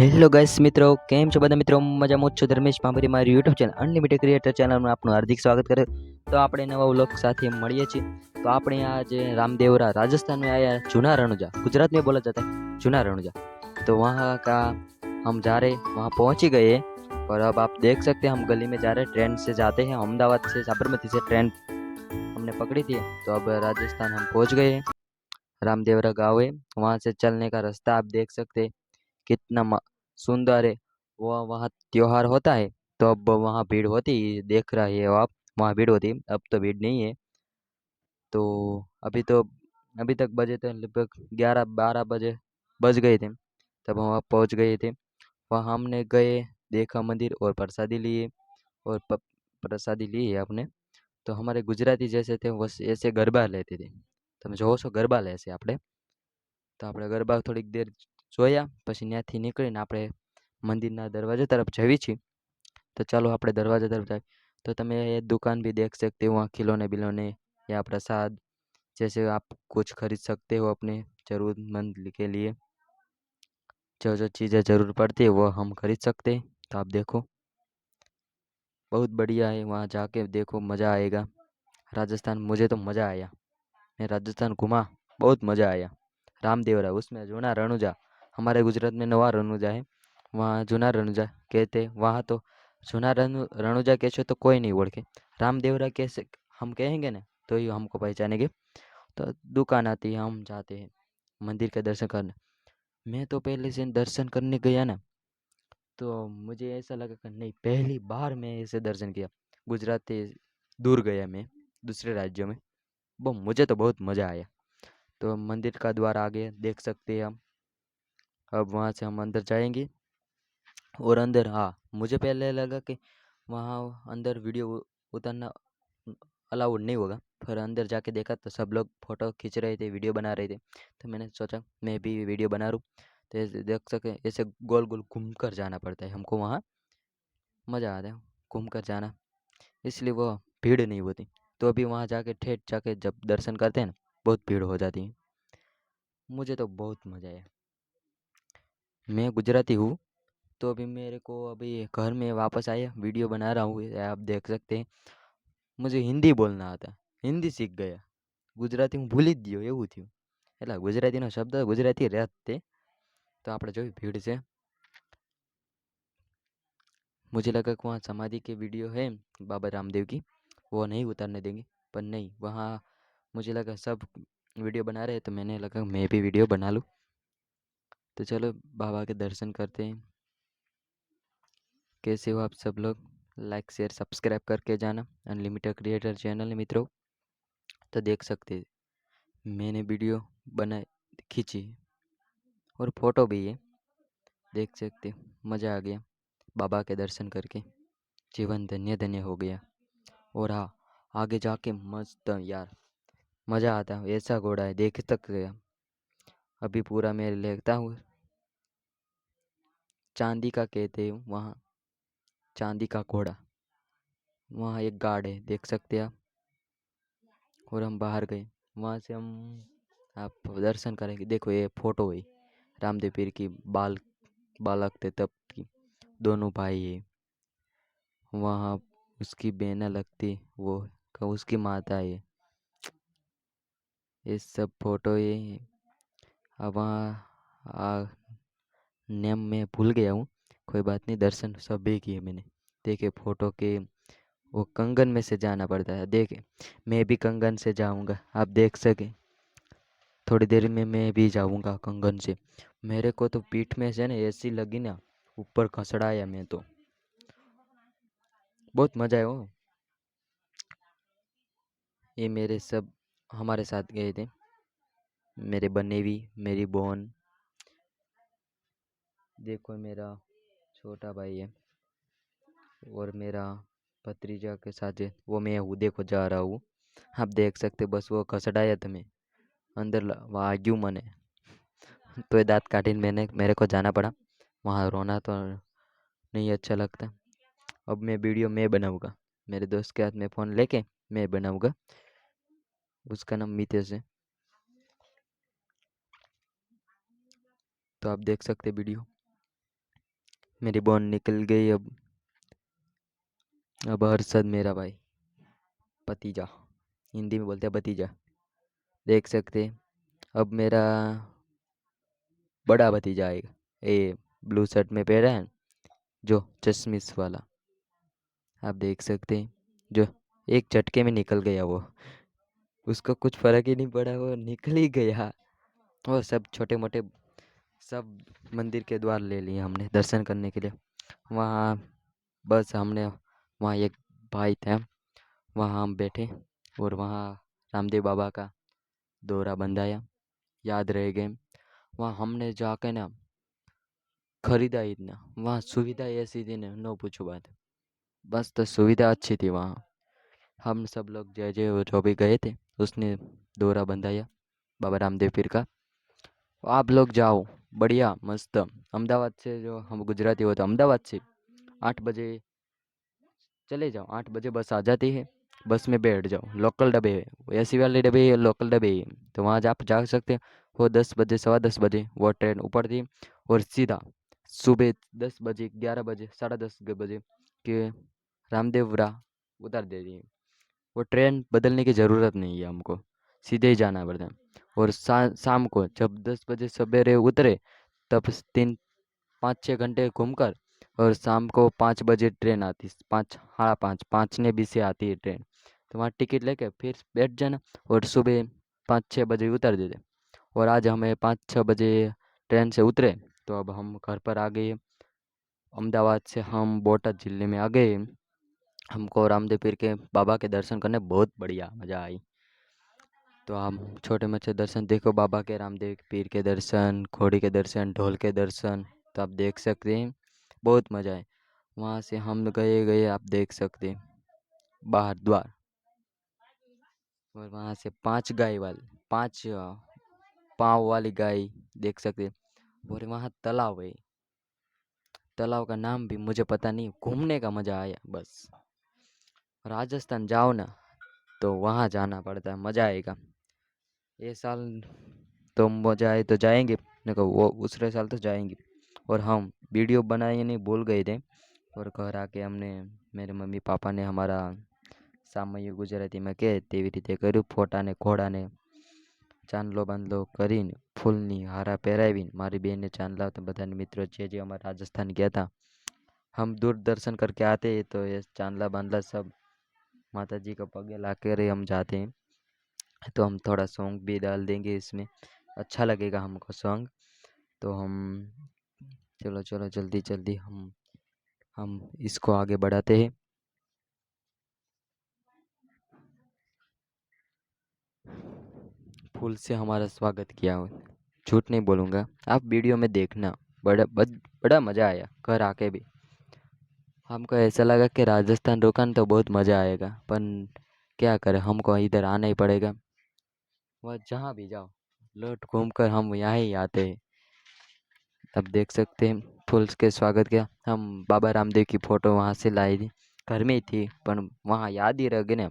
Hello guys મિત્રો કેમ છો બધા મિત્રો મજામાં જ છું ધર્મેશ પાંભરી મારી યુટ્યુબ ચેનલ અનલિમિટેડ ક્રિએટર ચેનલમાં આપનું હાર્દિક સ્વાગત કરે તો આપણે નવા વ્લોગ સાથે મળીએ છીએ તો આપણે आज रामदेवरा राजस्थान में आया जूना रणुजा गुजरात में बोला जाता है जूना रणुजा तो वहाँ का हम जा रहे वहाँ पहुँच ही गए हैं और अब आप देख सकते हैं हम गली में जा रहे हैं ट्रेन से जाते हैं अहमदाबाद से साबरमती से ट्रेन हमने पकड़ी थी तो अब राजस्थान हम पहुँच गए हैं रामदेवरा गाँव है वहाँ से चलने का रास्ता आप देख सकते हैं कितना म- सुंदर है वो वहाँ त्योहार होता है तो अब वहाँ भीड़ होती है देख रहे हो आप वहाँ भीड़ होती है अब तो भीड़ नहीं है तो अभी तो अभी तक बजे थे लगभग ग्यारह बारह बजे बज गए थे तब हम वहाँ पहुँच गए थे वहाँ हमने गए देखा मंदिर और प्रसादी लिए और प- प्रसादी ली है आपने તો અમારે ગુજરાતી જે છે તે વસ એસે ગરબા લેતી હતી તમે જોવો છો ગરબા લેશે આપણે તો આપણે ગરબા થોડીક દેર જોયા પછી ત્યાંથી નીકળીને આપણે મંદિરના દરવાજા तरफ જવી છીએ तो चलो આપણે दरवाजा तरफ जाए तो તમે ये दुकान भी देख सकते हो वहाँ खिलौने बिलौने या प्रसाद जैसे आप कुछ खरीद सकते हो अपने ज़रूरतमंद के लिए जो जो चीज़ें ज़रूर पड़ती है वो हम खरीद सकते हैं तो आप देखो बहुत बढ़िया है वहाँ जाके देखो मज़ा आएगा राजस्थान मुझे तो मज़ा आया मैं राजस्थान घूमा बहुत मज़ा आया रामदेवरा उसमें जूना रणुजा हमारे गुजरात में नवा रणुजा है, वहाँ जूना रणुजा कहते वहाँ तो जूना रणु रणुजा कैसे तो कोई नहीं ओढ़ के रामदेवरा कैसे, हम कहेंगे ना तो ही हमको पहचानेंगे। तो दुकान आती है, हम जाते हैं मंदिर के दर्शन करने। मैं तो पहले से दर्शन करने गया ना तो मुझे ऐसा लगा कि नहीं, पहली बार मैं ऐसे दर्शन किया। गुजरात से दूर गया मैं, दूसरे राज्यों में। वो मुझे तो बहुत मज़ा आया। तो मंदिर का द्वार आगे देख सकते हैं हम। अब वहाँ से हम अंदर जाएँगे। और अंदर हाँ मुझे पहले लगा कि वहाँ अंदर वीडियो उतारना अलाउड नहीं होगा। फिर अंदर जाके देखा तो सब लोग फ़ोटो खींच रहे थे, वीडियो बना रहे थे। तो मैंने सोचा मैं भी वीडियो बना लूँ। तो ऐसे देख सके, ऐसे गोल गोल घूम कर जाना पड़ता है हमको वहाँ। मज़ा आता है घूम कर जाना। इसलिए वो भीड़ नहीं होती। तो अभी वहाँ जाके, ठेठ जाके जब दर्शन करते हैं ना, बहुत भीड़ हो जाती है। मुझे तो बहुत मज़ा आया। मैं गुजराती हूँ तो अभी मेरे को अभी घर में वापस आया वीडियो बना रहा हूँ ये आप देख सकते हैं मुझे हिंदी बोलना आता हिंदी सीख गया ગુજરાતી હું ભૂલી જ ગયો એવું થયું એટલે ગુજરાતીનો શબ્દ ગુજરાતી રહે જ તે તો આપણે જોયું ભીડ છે मुझे लगा कि वहाँ समाधि की वीडियो है बाबा रामदेव की वो नहीं उतारने देंगे पर नहीं वहाँ मुझे लगा सब वीडियो बना रहे हैं तो मैंने लगा मैं भी वीडियो बना लूँ तो चलो, बाबा के दर्शन करते हैं। कैसे हो आप सब लोग? लाइक शेयर सब्सक्राइब करके जाना। अनलिमिटेड क्रिएटर चैनल है मित्रों तो देख सकते मैंने वीडियो बनाई, खींची और फ़ोटो भी है। देख सकते मज़ा आ गया बाबा के दर्शन करके। जीवन धन्य धन्य हो गया। और हाँ आगे जाके मस्त यार, मज़ा आता ऐसा घोड़ा है, देख तक गया। अभी पूरा मैं लेता हूँ। चांदी का कहते हैं वहाँ, चांदी का घोड़ा। वहाँ एक गार्ड है, देख सकते हैं आप। और हम बाहर गए। वहाँ से हम, आप दर्शन करेंगे। देखो ये फ़ोटो है, रामदेव पीर की बाल, बालक थे तब की। दोनों भाई है। वहाँ उसकी बहना लगती वो उसकी माता है। ये सब फ़ोटो ये अब वहाँ नेम मैं भूल गया हूँ। कोई बात नहीं, दर्शन सभी किए मैंने। देखे फ़ोटो के वो कंगन में से जाना पड़ता है। देखे मैं भी कंगन से जाऊँगा। आप देख सके। थोड़ी देर में मैं भी जाऊँगा कंगन से। मेरे को तो पीठ में से ना ऐसी लगी ना, ऊपर खसड़ाया मैं तो। बहुत मज़ा आया हो ये मेरे सब, हमारे साथ गए थे। मेरे बनेवी मेरी बहन। देखो, मेरा छोटा भाई है और मेरा भतीजा के साथ है। वो मैं हूँ, देखो, जा रहा हूँ। आप देख सकते बस वो खसड़ाया मैं। अंदर ला- वाग्यू मने तो ये दांत काटिन मैंने, मेरे को जाना पड़ा। वहाँ रोना तो नहीं अच्छा लगता। अब मैं वीडियो मैं बनाऊँगा। मेरे दोस्त के हाथ में फ़ोन लेके मैं बनाऊँगा। उसका नाम मितेश है। तो आप देख सकते वीडियो। मेरी बहन निकल गई अब। अब हर्षद मेरा भाई, भतीजा, हिंदी में बोलते हैं भतीजा। देख सकते अब मेरा बड़ा भतीजा आएगा। ये ब्लू शर्ट में पहना है, जो चश्मिस वाला। आप देख सकते हैं, जो एक झटके में निकल गया वो। उसको कुछ फ़र्क ही नहीं पड़ा, वो निकल ही गया। और सब छोटे मोटे सब मंदिर के द्वार ले लिए हमने दर्शन करने के लिए। वहाँ बस हमने, वहाँ एक भाई थे, वहाँ हम बैठे और वहाँ रामदेव बाबा का दौरा बंधाया, याद रह गए। वहाँ हमने जाकर ना खरीदा इतना, वहाँ सुविधा ऐसी थी ना, नो पूछो बात। बस तो सुविधा अच्छी थी वहाँ। हम सब लोग जय जय जो भी गए थे, उसने दौरा बंधाया, बाबा रामदेव पीर का। आप लोग जाओ। बढ़िया, मस्त। अहमदाबाद से जो हम गुजराती हो तो अहमदाबाद से आठ बजे चले जाओ, आठ बजे बस आ जाती है। बस में बैठ जाओ लोकल डब्बे है ए सी वाले डब्बे है लोकल है। तो वहाँ आप जा सकते हो। दस बजे, सवा दस बजे वो ट्रेन ऊपर थी और सीधा सुबह दस बजे, ग्यारह बजे, साढ़े दस बजे के रामदेवरा उतार दे रही है। वो ट्रेन बदलने की ज़रूरत नहीं है हमको। सीधे ही जाना पड़ता है और सा, शाम को जब दस बजे सवेरे उतरे तब तीन पाँच छः घंटे घूमकर और शाम को पाँच बजे ट्रेन आती पाँच हाँ पाँच पाँच ने बीस से आती है ट्रेन। तो वहाँ टिकट लेके फिर बैठ जाना और सुबह पाँच छः बजे उतर देते। और आज हमें पाँच छः बजे ट्रेन से उतरे तो अब हम घर पर आ गए। अहमदाबाद से हम बोटाद ज़िले में आ गए। हमको रामदेव पीर के बाबा के दर्शन करने बहुत बढ़िया मज़ा आई। तो हम छोटे मोटे दर्शन देखो, बाबा के रामदेव पीर के दर्शन घोड़ी के दर्शन, ढोल के दर्शन तो आप देख सकते हैं, बहुत मज़ा है। वहाँ से हम गए गए, आप देख सकते हैं, बाहर द्वार। और वहाँ से पाँच गाय वाले, पाँच पाँव वाली गाय देख सकते और वहाँ तालाब है। तालाब का नाम भी मुझे पता नहीं, घूमने का मज़ा आया, बस। राजस्थान जाओ ना तो वहाँ जाना पड़ता है, मज़ा आएगा। ये साल तो मज़ा आए तो जाएंगे नहीं तो वो दूसरे साल तो जाएंगे और हम वीडियो बनाए नहीं भूल गए थे और घर आके हमने मेरे मम्मी पापा ने हमारा સામયું ગુજરાતીમાં કહે તેવી રીતે કર્યું ફોટાને ઘોડાને ચાંદલો બાંદલો કરીને ફૂલની હારા પહેરાવીને મારી બેનને ચાંદલા તો બધાને મિત્રો જે જે અમારા રાજસ્થાન ગયા હતા हम दूर दर्शन करके आते हैं तो ये चांदला बांदला सब माता जी को पगे ला कर हम जाते हैं तो हम थोड़ा सॉन्ग भी डाल देंगे इसमें। अच्छा लगेगा हमको सॉन्ग। तो हम, चलो चलो, जल्दी जल्दी हम हम इसको आगे बढ़ाते हैं। फूल से हमारा स्वागत किया हो झूठ नहीं बोलूँगा। आप वीडियो में देखना, बड़ा, बद- बड़ा मज़ा आया, घर आके भी। हमको ऐसा लगा कि राजस्थान रुका न तो बहुत मज़ा आएगा, पर क्या करें, हमको इधर आना ही पड़ेगा। वह जहाँ भी जाओ, लौट घूम कर हम यहाँ ही आते हैं। अब देख सकते हैं फुल्स के स्वागत किया। हम बाबा रामदेव की फ़ोटो वहाँ से लाई थी। घर में ही थी, पर वहाँ याद ही रह गए ना।